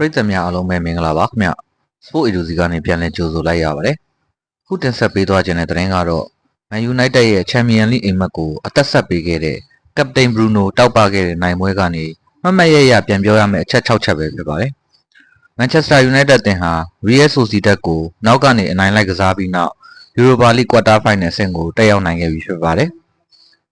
ပရိသတ်များအားလုံးပဲမင်္ဂလာပါခင်ဗျ Sport Agency ကနေပြန်လည်ကြိုဆိုလိုက်ရပါတယ်ခုတင်ဆက်ပေးသွားခြင်းတဲ့သတင်းကတော့ Man United ရဲ့ Champions League အိမ်မက်ကိုအသက်ဆက်ပေးခဲ့တဲ့ Captain Bruno တောက်ပခဲ့တဲ့နိုင်ပွဲကနေမတ်မတ်ရရပြန်ပြောရမယ့်အချက်6ချက်ပဲဖြစ်ပါတယ် Manchester United တင်ဟာ Real Sociedad ကိုနောက်ကနေအနိုင်လိုက်ကစားပြီးနောက် Europa League Quarter Final ဆင့်ကိုတက်ရောက်နိုင်ခဲ့ပြီဖြစ်ပါတယ်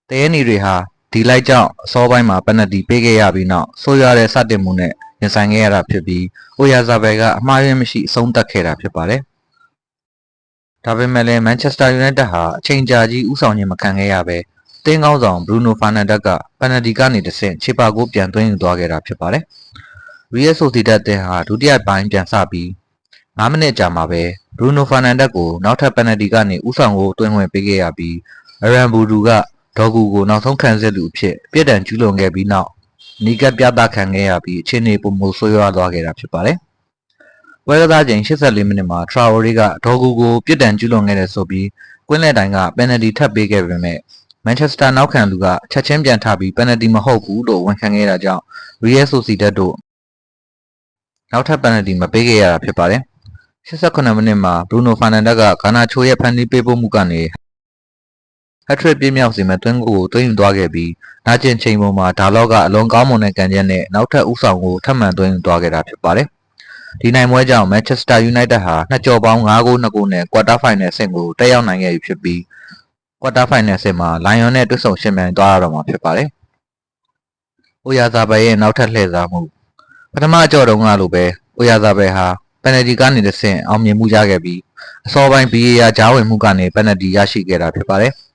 တရေနီတွေဟာဒီလိုက်ကြောင့်အစောပိုင်းမှာပက်နတီပေးခဲ့ရပြီးနောက်ဆိုးရွားတဲ့စတင်မှုနဲ့ ရင်ဆိုင်ခဲ့ရတာဖြစ်ပြီးအိုယာဇာဘယ်ကအမှားယွင်းမရှိအဆုံးသတ်ခဲ့တာဖြစ်ပါတယ်။ဒါပေမဲ့လည်း Manchester United ဟာအချိန်ကြာကြီးဥဆောင်ခြင်းမခံခဲ့ရပဲတင်းကောင်းဆောင် Bruno Fernandes ကပယ်နတီကနေတဆင့်ခြေပါကိုပြန်သွင်းယူသွားခဲ့တာဖြစ်ပါတယ်။ Real Sociedad တင်ဟာဒုတိယပိုင်းပြန်စပြီး9မိနစ်ကြာမှာပဲ Bruno Fernandes ကိုနောက်ထပ်ပယ်နတီကနေဥဆောင်ကိုသွင်းဝင်ပေးခဲ့ရပြီး Aran Budu ကဒေါ်ဂူကိုနောက်ဆုံးခံစစ်လူအဖြစ်ပြစ်ဒဏ်ကျူးလွန်ခဲ့ပြီးနောက် နီကပ်ပြသခံခဲ့ရပြီးအခြေအနေပုံမဆိုးရွားသွားခဲ့တာဖြစ်ပါတယ်။ပွဲကစားချိန်84မိနစ်မှာ Traore ကဒေါ်ဂူကိုပြစ်ဒဏ်ကျူးလွန်ခဲ့တဲ့ဆိုပြီးကွင်းလက်တိုင်းကပယ်နယ်တီထပ်ပေးခဲ့ပေမဲ့ Manchester နောက်ခံလူကချက်ချင်းပြန်ထပြီးပယ်နယ်တီမဟုတ်ဘူးလို့ဝန်ခံခဲ့တာကြောင့် Real Sociedad တို့နောက်ထပ်ပယ်နယ်တီမပေးခဲ့ရတာဖြစ်ပါတယ်။89မိနစ်မှာ Bruno Fernandes ကဂါနာချိုရဲ့ဖန်တီးပေးပို့မှုကနေ hat-trick ပြည့်မြောက်စေမဲ့သွင်းကိုသွင်းယူသွားခဲ့ပြီးနာကျင်ချိန်ပေါ်မှာဒါလော့ကအလွန်ကောင်းမွန်တဲ့ကံကြက်နဲ့နောက်ထပ်ဥဆောင်ကိုထပ်မံသွင်းယူသွားခဲ့တာဖြစ်ပါတယ်။ဒီနိုင်ပွဲကြောင့် Manchester United ဟာနှစ်ကြော်ပေါင်း5ဂိုး2ဂိုးနဲ့ quarter final ဆင့်ကိုတက်ရောက်နိုင်ခဲ့ပြီဖြစ်ပြီး quarter final ဆင့်မှာ Lion နဲ့တွေ့ဆုံရှင်းပြိုင်သွားရတော့မှာဖြစ်ပါတယ်။အိုယာဇာဘယ်ရဲ့နောက်ထပ်လှည့်စားမှုပထမအကြော်တုန်းကလိုပဲအိုယာဇာဘယ်ဟာပယ်နယ်တီကနေတစ်ဆင့်အောင်မြင်မှုရခဲ့ပြီးအစောပိုင်း VAR ကြားဝင်မှုကနေပယ်နယ်တီရရှိခဲ့တာဖြစ်ပါတယ်။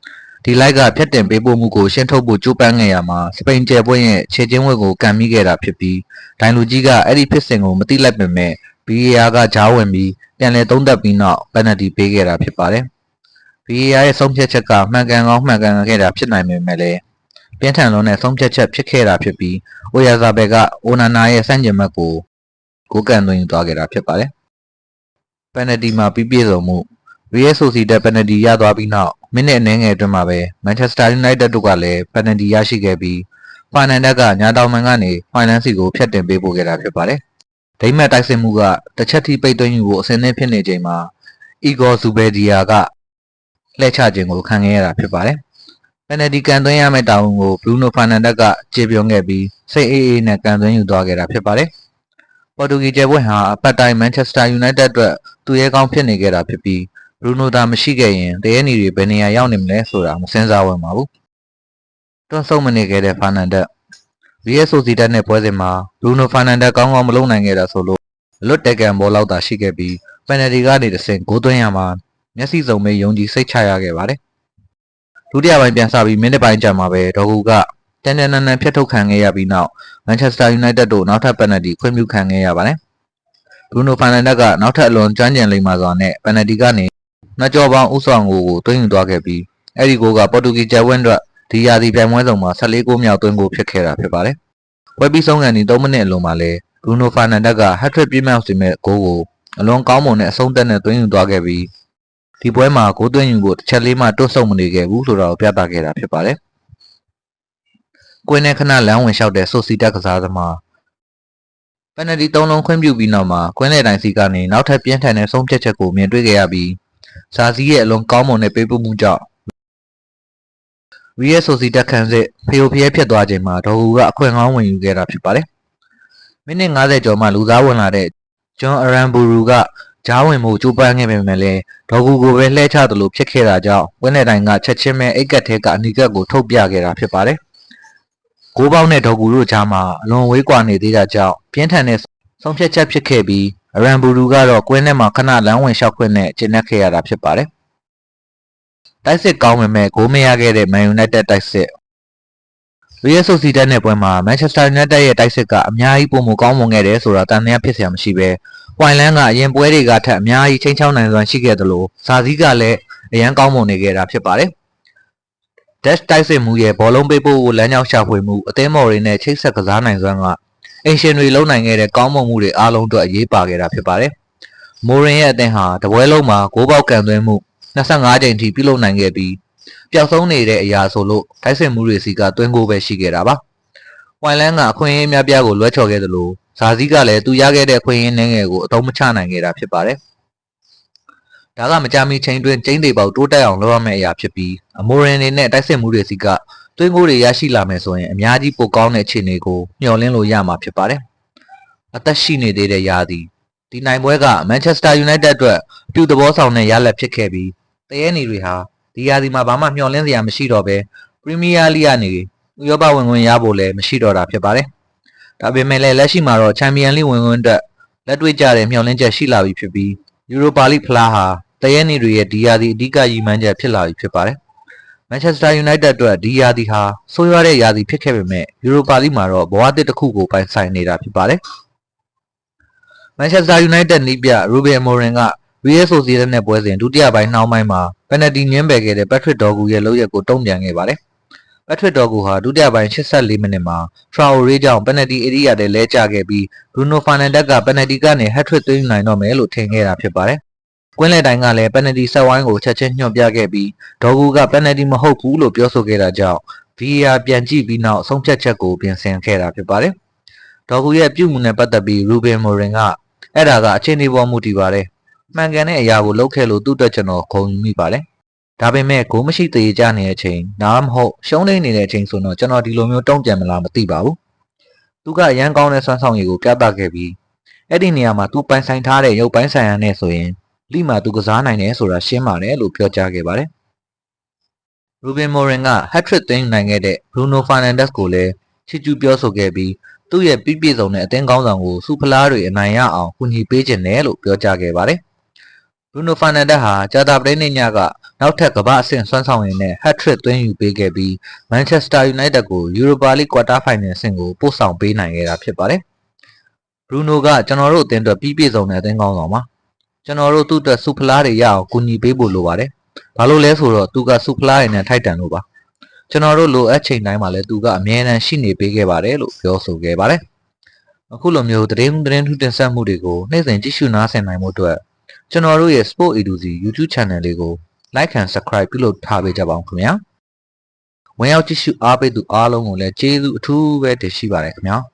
ဒီလိုက်ကဖြတ်တင်ပေးပို့မှုကိုရှင်းထုတ်ဖို့ကြိုးပမ်းခဲ့ရမှာစပိန်ကျယ်ပွင့်ရဲ့ခြေချင်းဝက်ကိုကန်မိခဲ့တာဖြစ်ပြီးဒိုင်လူကြီးကအဲ့ဒီဖြစ်စဉ်ကိုမသိလိုက်ပေမဲ့ VAR ကကြားဝင်ပြီးပြန်လည်သုံးသပ်ပြီးနောက်ပယ်နယ်တီပေးခဲ့တာဖြစ်ပါတယ်။ VAR ရဲ့ဆုံးဖြတ်ချက်ကမှန်ကန်ကောင်းမှန်ကန်ခဲ့တာဖြစ်နိုင်ပေမဲ့လည်းပြင်းထန်လွန်းတဲ့ဆုံးဖြတ်ချက်ဖြစ်ခဲ့တာဖြစ်ပြီးအိုယာဇာဘယ်ကအိုနာနာရဲ့စန့်ကျင်ဘက်ကိုကိုကန်သွင်းယူသွားခဲ့တာဖြစ်ပါတယ်။ပယ်နယ်တီမှာပြီးပြည့်စုံမှု Real Sociedad ပယ်နယ်တီရသွားပြီးနောက် မိနစ်အနည်းငယ်အတွင်းမှာပဲ Manchester United တို့ကလည်းပယ်နယ်တီရရှိခဲ့ပြီးဖာနန်ဒက်ကညာတောင်မန်ကနေဖိုင်နန်စီကိုဖျက်တင်ပေးပို့ခဲ့တာဖြစ်ပါတယ်။ဒိမတ်တိုက်စစ်မှုကတစ်ချက်ထိပိတ်သွင်းယူဖို့အဆင်သင့်ဖြစ်နေချိန်မှာ Igor Zubedia ကလှည့်ချခြင်းကိုခံခဲ့ရတာဖြစ်ပါတယ်။ပယ်နယ်တီကန်သွင်းရမယ့်တာဝန်ကို Bruno Fernandes ကကျေပွန်ခဲ့ပြီးစိတ်အေးအေးနဲ့ကန်သွင်းယူသွားခဲ့တာဖြစ်ပါတယ်။ပေါ်တူဂီကျဲပွဲဟာအပတ်တိုင်း Manchester United အတွက်သူရဲကောင်းဖြစ်နေခဲ့တာဖြစ်ပြီး ဘရူနိုသာမရှိခဲ့ရင်တရဲနီတွေဘယ်နေရာရောက်နေမလဲဆိုတာမစင်စားဝင်ပါဘူး။တွန်းဆုံးမနေခဲ့တဲ့ဖာနန်ဒက်ရီယက်ဆိုစီတက်နဲ့ပွဲစဉ်မှာဘရူနိုဖာနန်ဒက်ကောင်းကောင်းမလုပ်နိုင်ခဲ့တာဆိုလို့လွတ်တက်ကန်ဘောလောက်သာရှိခဲ့ပြီးပယ်နယ်တီကနေတဆင့်ဂိုးသွင်းရမှာမျက်စိစုံမဲ့ယုံကြည်စိတ်ချရခဲ့ပါတယ်။ဒုတိယပိုင်းပြန်စပြီးမိနစ်ပိုင်းကြာမှာပဲဒေါ်ဂူကတန်တန်နန်နန်ဖျက်ထုတ်ခံခဲ့ရပြီးနောက် Manchester United တို့နောက်ထပ်ပယ်နယ်တီခွင့်ပြုခံခဲ့ရပါတယ်။ Bruno Fernandes ကနောက်ထပ်အလွန်ကျွမ်းကျင်လိမ့်မှာစွာနဲ့ပယ်နယ်တီကနေ နှစ်ကြောပေါင်းဥဆောင်ကိုကိုတွင်းယူသွားခဲ့ပြီးအဲ့ဒီကိုကပေါ်တူဂီကျဲဝင်းအတွက်ဒီယာဒီပြိုင်ပွဲဆောင်မှာ14ဂိုးမြောက်သွင်းကိုဖြစ်ခဲ့တာဖြစ်ပါတယ်။ပွဲပြီးဆုံးကန်ဒီ3မိနစ်အလုံးမှာလဲဘရူနိုဖာနန်ဒက်ကဟက်ထရစ်ပြည့်မြောက်စေမဲ့ဂိုးကိုအလွန်ကောင်းမွန်တဲ့အဆုံးသက်နဲ့သွင်းယူသွားခဲ့ပြီးဒီပွဲမှာဂိုးသွင်းယူဖို့တစ်ချက်လေးမှတွတ်ဆုံမနေခဲ့ဘူးဆိုတာကိုပြသခဲ့တာဖြစ်ပါတယ်။ကွင်းနဲ့ခဏလမ်းဝင်လျှောက်တဲ့ဆိုစီတက်ကစားသမားပယ်နယ်တီ၃လုံးခွင့်ပြုပြီးနောက်မှာကွင်းလေတိုင်းစီကနေနောက်ထပ်ပြင်းထန်တဲ့ဆုံးဖြတ်ချက်ကိုမြင်တွေ့ခဲ့ရပြီး ဇာဇီးရဲ့အလွန်ကောင်းမွန်တဲ့ပေးပို့မှုကြောင့်ရီယက်ဆိုစီတက်ခန်းစစ်ဖီယိုဖီယဲဖြစ်သွားချိန်မှာဒေါ်ဟူကအခွင့်ကောင်းဝင်ယူခဲ့တာဖြစ်ပါတယ်။မိနစ်90ကျော်မှလူစားဝင်လာတဲ့ဂျွန်အရန်ဘူရူကဂျားဝင်မှုကြိုးပမ်းခဲ့ပေမဲ့လည်းဒေါ်ဟူကိုပဲလှည့်ချသလိုဖြစ်ခဲ့တာကြောင့်ဝင်းနယ်တိုင်းကချက်ချင်းပဲအိတ်ကက်ထဲကအနီကက်ကိုထုတ်ပြခဲ့တာဖြစ်ပါတယ်။ကိုးပေါက်နဲ့ဒေါ်ကူတို့ကြားမှာအလွန်ဝေးကွာနေသေးတာကြောင့်ပြင်းထန်တဲ့ ဆုံးဖြတ်ချက်ဖြစ်ခဲ့ပြီးအရန်ဘူရူကတော့ကွင်းထဲမှာခဏလမ်းဝင်လျှောက်ခွင့်နဲ့ကျင်းနှက်ခဲ့ရတာဖြစ်ပါတယ်။တိုက်စစ်ကောင်းပေမဲ့ဂိုးမရခဲ့တဲ့ Man United တိုက်စစ် Real Sociedad နဲ့ပွဲမှာ Manchester United ရဲ့တိုက်စစ်ကအများကြီးပုံမကောင်းမွန်ခဲ့တယ်ဆိုတာတန်တရားဖြစ်စရာမရှိပဲဝိုင်လန်းကအရင်ပွဲတွေကထက်အများကြီးချိန်ချောင်းနိုင်စွမ်းရှိခဲ့တယ်လို့ဇာဇီးကလည်းအရန်ကောင်းမွန်နေခဲ့တာဖြစ်ပါတယ်။ Dash တိုက်စစ်မှုရဲ့ဘောလုံးပေးပို့ကိုလမ်းကြောင်းရှာဖွေမှုအသင်းမော်တွေနဲ့ချိတ်ဆက်ကစားနိုင်စွမ်းက အင်ရှင်တွေလုံနိုင်ခဲ့တဲ့ကောင်းမွန်မှုတွေအားလုံးအတွက်အရေးပါခဲ့တာဖြစ်ပါတယ်။မိုရင်ရဲ့အသင်းဟာတပွဲလုံးမှာဂိုးပေါက်ကန်သွင်းမှု25ကြိမ်ထိပြုလုပ်နိုင်ခဲ့ပြီးပျောက်ဆုံးနေတဲ့အရာဆိုလို့တိုက်စစ်မှုတွေစီကသွင်းကိုပဲရှိခဲ့တာပါ။ဝိုင်လန်းကအခွင့်အရေးများပြားကိုလွှဲချော်ခဲ့သလိုဇာစည်းကလည်းသူရခဲ့တဲ့အခွင့်အရေးနှင်းငယ်ကိုအသုံးမချနိုင်ခဲ့တာဖြစ်ပါတယ်။ဒါကမကြာမီချိန်တွင်ကျင်းသေးပေါက်တိုးတက်အောင်လုပ်ရမယ့်အရာဖြစ်ပြီးအမိုရင်တွေနဲ့တိုက်စစ်မှုတွေစီက သွင်းကိုတွေရရှိလာမယ်ဆိုရင်အများကြီးပိုကောင်းတဲ့အခြေအနေကိုမျှော်လင့်လို့ရမှာဖြစ်ပါတယ်။အသက်ရှိနေသေးတဲ့ရာသီဒီနိုင်ပွဲကမန်ချက်စတာယူနိုက်တက်အတွက်အပြုသဘောဆောင်တဲ့ရလဒ်ဖြစ်ခဲ့ပြီးတရဲနေတွေဟာဒီရာသီမှာဘာမှမျှော်လင့်စရာမရှိတော့ဘဲပရီးမီးယားလိကနေဥရောပဝင်ခွင့်ရဖို့လည်းမရှိတော့တာဖြစ်ပါတယ်။ဒါပေမဲ့လည်းလက်ရှိမှာတော့ချန်ပီယံလိဝင်ခွင့်အတွက်လက်တွေ့ကျတဲ့မျှော်လင့်ချက်ရှိလာပြီဖြစ်ပြီးယူရိုပါလိဖလားဟာတရဲနေတွေရဲ့ဒီရာသီအဓိကရည်မှန်းချက်ဖြစ်လာပြီဖြစ်ပါတယ်။ မန်ချက်စတာယူနိုက်တက်အတွက်ဒီရာသီဟာဆိုးရွားတဲ့ရာသီဖြစ်ခဲ့ပေမဲ့ယူရိုပါလိမှာတော့ဘဝတစ်တစ်ခုကိုပိုင်ဆိုင်နေတာဖြစ်ပါတယ်။မန်ချက်စတာယူနိုက်တက်နီးပြရူဘင်မိုရင်ကရီယယ်ဆိုစီရက်နဲ့ပွဲစဉ်ဒုတိယပိုင်းနှောင်းပိုင်းမှာပယ်နတီညင်းပယ်ခဲ့တဲ့ပက်ထရစ်ဒေါ်ဂူရဲ့လုပ်ရက်ကိုတုံ့ပြန်ခဲ့ပါတယ်။ပက်ထရစ်ဒေါ်ဂူဟာဒုတိယပိုင်း84မိနစ်မှာထရာအိုရေးကြောင့်ပယ်နတီဧရိယာထဲလဲကျခဲ့ပြီးဘရူနိုဖာနန်ဒက်ကပယ်နတီကနေဟက်ထရစ်သွင်းယူနိုင်တော့မယ်လို့ထင်ခဲ့တာဖြစ်ပါတယ်။ ကွင်းလယ်တိုင်ကလည်းပယ်နတီဆက်ဝိုင်းကိုချက်ချင်းညွှန်ပြခဲ့ပြီးဒေါ်ဂူကပယ်နတီမဟုတ်ဘူးလို့ပြောဆိုခဲ့တာကြောင့် VAR ပြန်ကြည့်ပြီးနောက်ဆုံးဖြတ်ချက်ကိုပြင်ဆင်ခဲ့တာဖြစ်ပါတယ်။ဒေါ်ဂူရဲ့ပြုမှုနဲ့ပတ်သက်ပြီးရူဘင်မိုရင်ကအဲ့ဒါကအချိန်ဒီပေါ်မူတည်ပါတယ်။မှန်ကန်တဲ့အရာကိုလုပ်ခဲ့လို့သူ့အတွက်ကျွန်တော်ဂုဏ်ယူမိပါတယ်။ဒါပေမဲ့ဂိုးမရှိသေးကြနေတဲ့အချိန်နားမဟုတ်ရှုံးနေနေတဲ့အချိန်ဆိုတော့ကျွန်တော်ဒီလိုမျိုးတုံ့ပြန်မလားမသိပါဘူး။သူကအရန်ကောင်းတဲ့ဆွမ်းဆောင်ရည်ကိုပြသခဲ့ပြီးအဲ့ဒီနေရာမှာသူပိုင်ဆိုင်ထားတဲ့ရုပ်ပိုင်းဆိုင်ရာနဲ့ဆိုရင် လိမှာသူကစားနိုင်တယ်ဆိုတာရှင်းပါတယ်လို့ပြောကြားခဲ့ပါတယ်။ရူဘင်မိုရင်ကဟက်ထရစ်သွင်းနိုင်ခဲ့တဲ့ဘရူနိုဖာနန်ဒက်စ်ကိုလည်းချီကျူးပြောဆိုခဲ့ပြီးသူ့ရဲ့ပြည့်ပြည့်စုံတဲ့အသင်းကောင်းဆောင်ကိုစူဖလားတွေအနိုင်ရအောင်ကူညီပေးခြင်းနဲ့လို့ပြောကြားခဲ့ပါတယ်။ဘရူနိုဖာနန်ဒက်ဟာဂျာတာပရိနေညကနောက်ထပ်ကမ္ဘာအဆင့်ဆွမ်းဆောင်ရည်နဲ့ဟက်ထရစ်သွင်းယူပေးခဲ့ပြီးမန်ချက်စတာယူနိုက်တက်ကိုယူရိုပါလိကွာတာဖိုင်နယ်ဆင့်ကိုပို့ဆောင်ပေးနိုင်ခဲ့တာဖြစ်ပါတယ်။ဘရူနိုကကျွန်တော်တို့အသင်းအတွက်ပြည့်ပြည့်စုံတဲ့အသင်းကောင်းဆောင်ပါ။ ကျွန်တော်တို့သူ့အတွက်စူဖလားတွေရအောင်ကူညီပေးဖို့လိုပါတယ်။ဘာလို့လဲဆိုတော့သူကစူဖလားတွေနဲ့ထိုက်တန်လို့ပါ။ကျွန်တော်တို့လိုအပ်ချိန်တိုင်းမှာလည်းသူကအမြဲတမ်းရှိနေပေးခဲ့ပါတယ်လို့ပြောဆိုခဲ့ပါတယ်။အခုလိုမျိုးသတင်းသတင်းထူးတင်ဆက်မှုတွေကိုနေ့စဉ်ကြည့်ရှုနားဆင်နိုင်မှုအတွက်ကျွန်တော်တို့ရဲ့ Sport Edu YouTube Channel လေးကို Like and Subscribe ပြုလုပ်ထားပေးကြပါဦးခင်ဗျာ။ဝင်ရောက်ကြည့်ရှုအားပေးသူအားလုံးကိုလည်းကျေးဇူးအထူးပဲတင်ရှိပါတယ်ခင်ဗျာ။